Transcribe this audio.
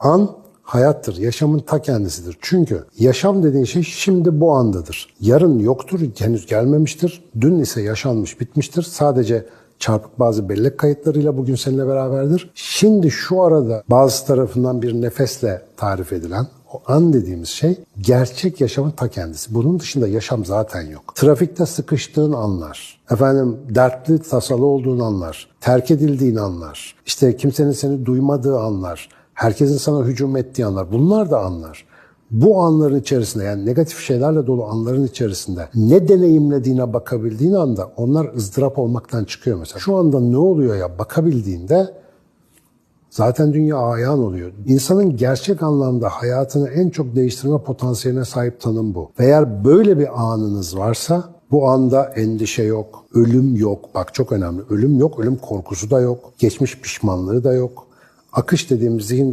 An hayattır, yaşamın ta kendisidir. Çünkü yaşam dediğin şey şimdi bu andadır. Yarın yoktur, henüz gelmemiştir. Dün ise yaşanmış, bitmiştir. Sadece çarpık bazı bellek kayıtlarıyla bugün seninle beraberdir. Şimdi şu arada bazı tarafından bir nefesle tarif edilen o an dediğimiz şey gerçek yaşamın ta kendisi. Bunun dışında yaşam zaten yok. Trafikte sıkıştığın anlar, efendim dertli tasalı olduğun anlar, terk edildiğin anlar, işte kimsenin seni duymadığı anlar, herkesin sana hücum ettiği anlar bunlar da anlar. Bu anların içerisinde yani negatif şeylerle dolu anların içerisinde ne deneyimlediğine bakabildiğin anda onlar ızdırap olmaktan çıkıyor mesela. Şu anda ne oluyor ya bakabildiğinde zaten dünya ayağın oluyor. İnsanın gerçek anlamda hayatını en çok değiştirme potansiyeline sahip tanım bu. Eğer böyle bir anınız varsa bu anda endişe yok, ölüm yok. Bak çok önemli. Ölüm yok, ölüm korkusu da yok. Geçmiş pişmanlığı da yok. Akış dediğimiz zihin durumu